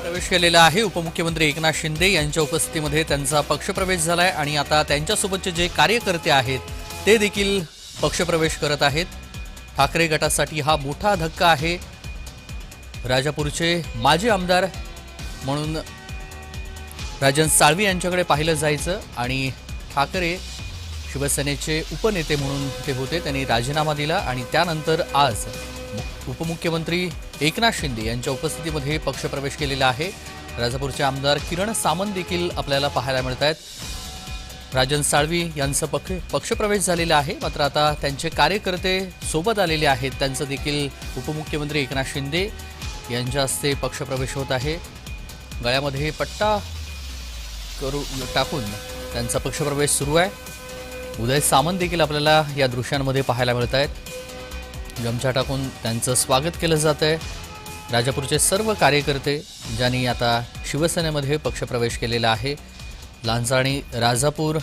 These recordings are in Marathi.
प्रवेश केलेला आहे उपमुख्यमंत्री एकनाथ शिंदे. यांच्या उपस्थितीमध्ये त्यांचा पक्षप्रवेश झालाय आणि आता त्यांच्यासोबतचे जे कार्यकर्ते आहेत ते देखील पक्षप्रवेश करत आहेत. ठाकरे गटासाठी हा मोठा धक्का आहे. राजापूरचे माजी आमदार म्हणून राजन साळवी यांच्याकडे पाहिलं जायचं आणि ठाकरे शिवसेनेचे उपनेते म्हणून ते होते. त्यांनी राजीनामा दिला आणि त्यानंतर आज उपमुख्यमंत्री एकनाथ शिंदे यांच्या उपस्थितीमध्ये पक्षप्रवेश केलेला आहे. राजापूरचे आमदार किरण सामंत देखील आपल्याला पाहायला मिळत आहेत राजन साळवी यांचं पक्ष पक्षप्रवेश झालेला आहे. मात्र आता त्यांचे कार्यकर्ते सोबत आलेले आहेत. त्यांचं देखील उपमुख्यमंत्री एकनाथ शिंदे यांच्या हस्ते पक्षप्रवेश होत आहे. गळ्यामध्ये पट्टा करू टाकून त्यांचा पक्षप्रवेश सुरू आहे. उदय सामंत देखील आपल्याला या दृश्यांमध्ये पाहायला मिळत आहेत गमछा टाकून त्यांचं स्वागत केलं जात आहे. राजापूरचे सर्व कार्यकर्ते ज्यांनी आता शिवसेनेमध्ये पक्षप्रवेश केलेला आहे लांजा आणि राजापूर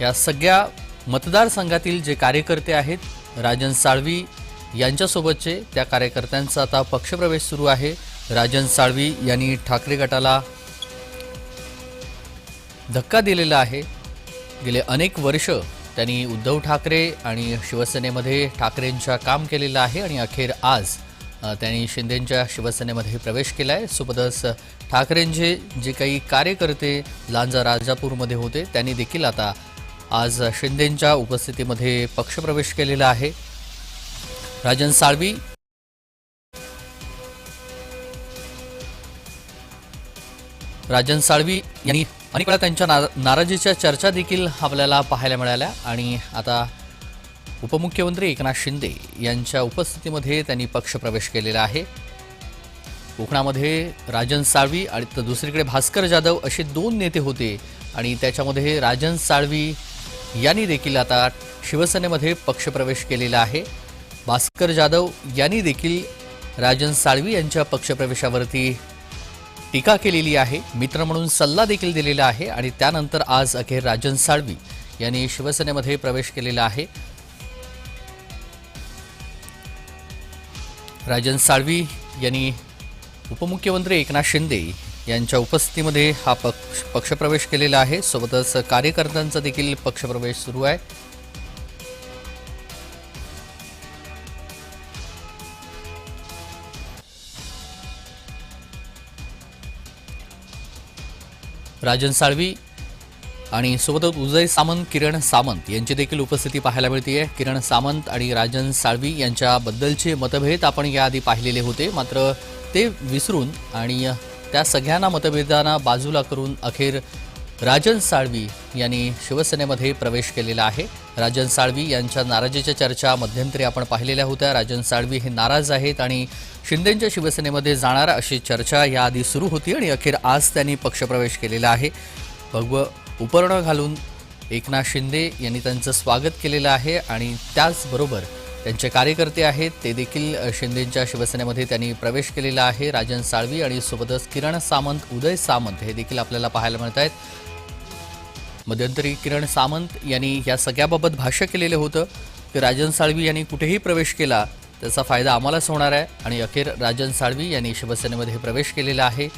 या सगळ्या मतदारसंघातील जे कार्यकर्ते आहेत राजन साळवी यांच्यासोबतचे त्या कार्यकर्त्यांचा आता पक्षप्रवेश सुरू आहे. राजन साळवी यांनी ठाकरे गटाला धक्का दिलेला आहे. गेले अनेक वर्ष त्यांनी उद्धव ठाकरे आणि शिवसेनेमध्ये ठाकरेंच्या काम केलेलं आहे आणि अखेर आज त्यांनी शिंदेंच्या शिवसेनेमध्ये प्रवेश केला आहे सोबतच ठाकरेंचे जे काही कार्यकर्ते लांजा राजापूरमध्ये होते त्यांनी देखील आता आज शिंदेंच्या उपस्थितीमध्ये पक्षप्रवेश केलेला आहे. राजन साळवी. राजन साळवी यांनी अनेक वेळा त्यांच्या नार नाराजीच्या चर्चा देखील आपल्याला पाहायला मिळाल्या. आणि आता उपमुख्यमंत्री एकनाथ शिंदे यांच्या उपस्थितीमध्ये त्यांनी पक्षप्रवेश केलेला आहे. कोकणामध्ये राजन साळवी आणि तर दुसरीकडे भास्कर जाधव असे दोन नेते होते. आणि त्याच्यामध्ये राजन साळवी यांनी देखील आता शिवसेनेमध्ये पक्षप्रवेश केलेला आहे. भास्कर जाधव यांनी देखील राजन साळवी यांच्या पक्षप्रवेशावरती टीका केलेली आहे. मित्र म्हणून सल्ला देखील दिलेला आहे आणि त्यानंतर आज अखेर राजन साळवी यांनी शिवसेनेमध्ये प्रवेश केलेला आहे. राजन साळवी यांनी उपमुख्यमंत्री एकनाथ शिंदे यांच्या उपस्थितीमध्ये हा पक्ष पक्षप्रवेश केलेला आहे. सोबतच कार्यकर्त्यांचा देखील पक्षप्रवेश सुरू आहे. राजन साळवी आणि सोबतच उदय सामंत किरण सामंत यांची देखील उपस्थिती पाहायला मिळते किरण सामंत आणि राजन साळवी यांच्याबद्दलचे मतभेद आपण याआधी पाहिलेले होते. मात्र ते विसरून आणि त्या सगळ्यांना मतभेदांना बाजूला करून अखेर राजन साळवी यांनी शिवसेनेमध्ये प्रवेश केलेला आहे. राजन साळवी यांच्या नाराजीच्या चर्चा मध्यंतरी आपण पाहिलेल्या होत्या. राजन साळवी हे नाराज आहेत आणि शिंदेंच्या शिवसेनेमध्ये जाणार अशी चर्चा याआधी सुरू होती आणि अखेर आज त्यांनी पक्षप्रवेश केलेला आहे. भगव उपर्ण घालून एकनाथ शिंदे यांनी त्यांचं स्वागत केलेलं आहे आणि त्याचबरोबर त्यांचे कार्यकर्ते आहेत. ते देखील शिंदेंच्या शिवसेनेमध्ये त्यांनी प्रवेश केलेला आहे. राजन साळवी आणि सोबतच किरण सामंत उदय सामंत हे देखील आपल्याला पाहायला मिळत आहेत मध्यंतरी किरण सामंत यांनी या सगळ्याबाबत भाष्य केलेलं होतं की राजन साळवी यांनी कुठेही प्रवेश केला त्याचा फायदा आम्हालाच होणार आहे आणि अखेर राजन साळवी यांनी शिवसेनेमध्ये प्रवेश केलेला आहे.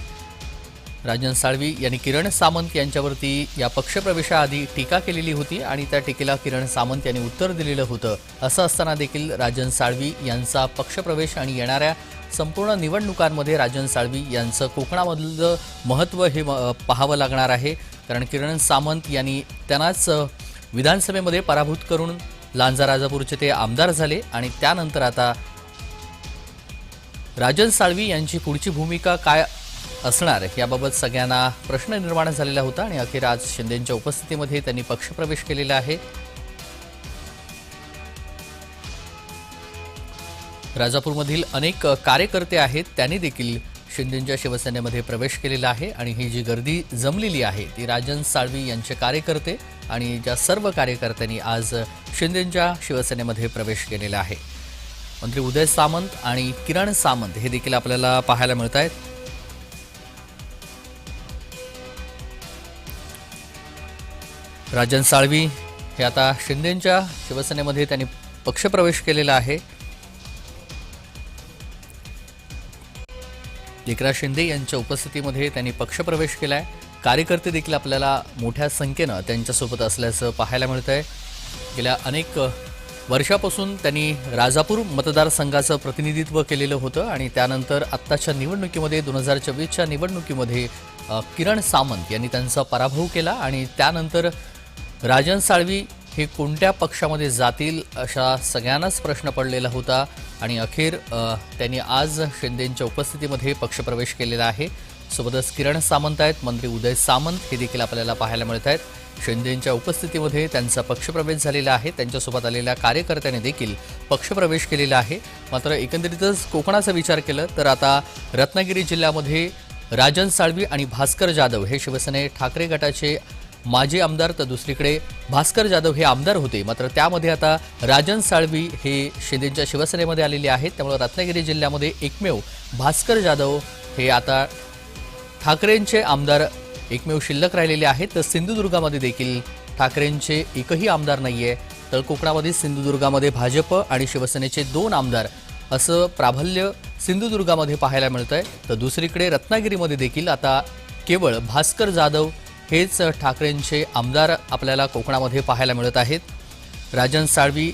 राजन साळवी यांनी किरण सामंत यांच्यावरती या पक्षप्रवेशाआधी टीका केलेली होती आणि त्या टीकेला किरण सामंत यांनी उत्तर दिलेलं होतं. असं असताना देखील राजन साळवी यांचा पक्षप्रवेश आणि येणाऱ्या संपूर्ण निवडणुकांमध्ये राजन साळवी यांचं कोकणामधलं महत्त्व हे पाहावं लागणार आहे. कारण किरण सामंत यांनी त्यांनाच विधानसभेमध्ये पराभूत करून लांजा राजापूरचे ते आमदार झाले आणि त्यानंतर आता राजन साळवी यांची पुढची भूमिका काय असणार याबाबत सगळ्यांना प्रश्न निर्माण झालेला होता आणि अखेर आज शिंदेंच्या उपस्थितीमध्ये त्यांनी पक्षप्रवेश केलेला आहे. राजापूरमधील अनेक कार्यकर्ते आहेत त्यांनी देखील शिंदेंच्या शिवसेनेमध्ये प्रवेश केलेला आहे आणि ही जी गर्दी जमलेली आहे ती राजन साळवी यांचे कार्यकर्ते आणि ज्या सर्व कार्यकर्त्यांनी आज शिंदेंच्या शिवसेनेमध्ये प्रवेश केलेला आहे. मंत्री उदय सामंत आणि किरण सामंत हे देखील आपल्याला पाहायला मिळत आहेत. राजन साळवी हे आता शिंदेंच्या शिवसेनेमध्ये त्यांनी पक्षप्रवेश केलेला आहे. एकनाथ शिंदे यांच्या उपस्थितीमध्ये त्यांनी पक्षप्रवेश केला आहे कार्यकर्ते देखील आपल्याला मोठ्या संख्येनं त्यांच्यासोबत असल्याचं पाहायला मिळत आहे गेल्या अनेक वर्षापासून त्यांनी राजापूर मतदारसंघाचं प्रतिनिधित्व केलेलं होतं आणि त्यानंतर आत्ताच्या निवडणुकीमध्ये दोन हजार चोवीसच्या निवडणुकीमध्ये किरण सामंत यांनी त्यांचा पराभव केला आणि त्यानंतर राजन साळवी हे कोणत्या पक्षामध्ये जातील अशा सगळ्यांनाच प्रश्न पडलेला होता. आणि अखेर त्यांनी आज शिंदेंच्या उपस्थितीमध्ये पक्षप्रवेश केलेला आहे. सोबतच किरण सामंत आहेत. मंत्री उदय सामंत हे देखील आपल्याला पाहायला मिळत आहेत. शिंदेंच्या उपस्थितीमध्ये त्यांचा पक्षप्रवेश झालेला आहे. त्यांच्यासोबत आलेल्या कार्यकर्त्यांनी देखील पक्षप्रवेश केलेला आहे. मात्र एकंदरीतच कोकणाचा विचार केला तर आता रत्नागिरी जिल्ह्यामध्ये राजन साळवी आणि भास्कर जाधव हे शिवसेने ठाकरे गटाचे माजी आमदार तर दुसरीकडे भास्कर जाधव हे आमदार होते. मात्र त्यामध्ये आता राजन साळवी हे शिंदेच्या शिवसेनेमध्ये आलेले आहेत. त्यामुळे रत्नागिरी जिल्ह्यामध्ये एकमेव भास्कर जाधव हे आता ठाकरेंचे आमदार एकमेव शिल्लक राहिलेले आहेत. तर सिंधुदुर्गामध्ये देखील ठाकरेंचे एकही आमदार नाही आहे तर कोकणामध्ये सिंधुदुर्गामध्ये भाजप आणि शिवसेनेचे दोन आमदार असं प्राबल्य सिंधुदुर्गामध्ये पाहायला मिळत आहे तर दुसरीकडे रत्नागिरीमध्ये देखील आता केवळ भास्कर जाधव हेच ठाकरेंचे आमदार आपल्याला कोकणामध्ये पाहायला मिळत आहेत. राजन साळवी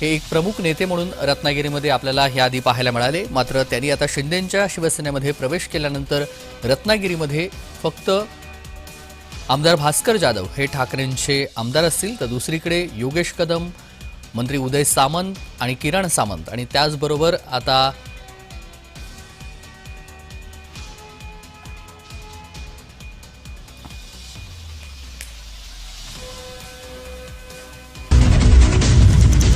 हे एक प्रमुख नेते म्हणून रत्नागिरीमध्ये आपल्याला हे आधी पाहायला मिळाले. मात्र त्यांनी आता शिंदेंच्या शिवसेनेमध्ये प्रवेश केल्यानंतर रत्नागिरीमध्ये फक्त आमदार भास्कर जाधव हे ठाकरेंचे आमदार असतील तर दुसरीकडे योगेश कदम मंत्री उदय सामंत आणि किरण सामंत. आणि त्याचबरोबर आता